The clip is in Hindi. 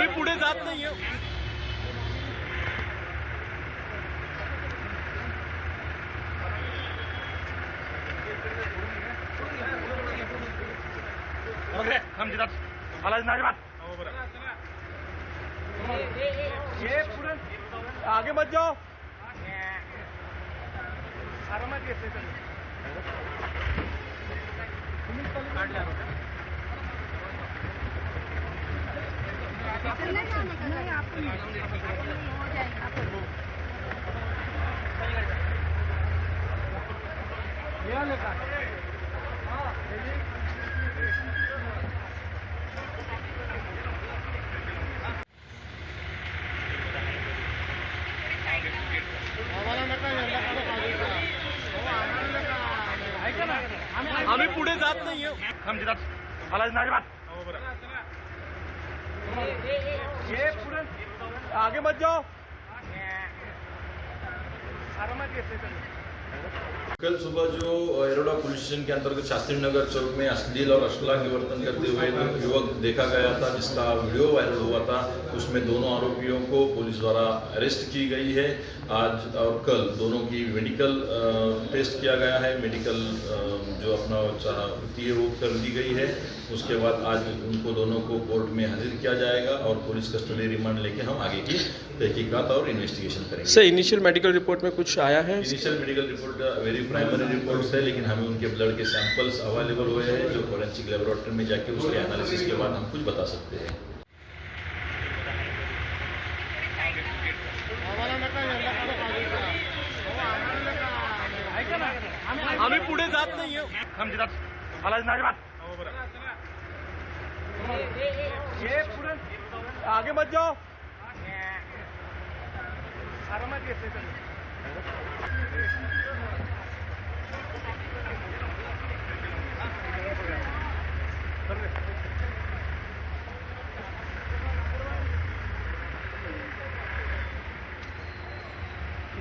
नहीं है। समजितात मला नाही पुढे आगे मत जाओ। आरामात घेतले आम्ही पुढे जात नाहीये समजितात मला ये आगे मत जाओ घेतले कल सुबह जो एरोडा पुलिस स्टेशन के अंतर्गत शास्त्री नगर चौक में अश्लील और अश्लील निवर्तन करते हुए एक युवक देखा गया था जिसका वीडियो वायरल हुआ था। उसमें दोनों आरोपियों को पुलिस द्वारा अरेस्ट की गई है। आज और कल दोनों की मेडिकल टेस्ट किया गया है। मेडिकल जो अपना होती है वो कर दी गई है। उसके बाद आज उनको दोनों को कोर्ट में हाजिर किया जाएगा और पुलिस कस्टडी रिमांड लेके हम आगे की तहकीकत और इन्वेस्टिगेशन करेंगे। सर इनिशियल मेडिकल रिपोर्ट में कुछ आया है? Initial medical report very primary reports है लेकिन हमें उनके ब्लड के सैंपल्स अवेलेबल हुए हैं जो फोरेंसिक लेबोरेटरी में जाके उसके एनालिसिस के बाद हम कुछ बता सकते हैं। आम्ही पुढे जात नाहीये समजितात मला ये पुढे आगे मत जाओ। आरामात घेतले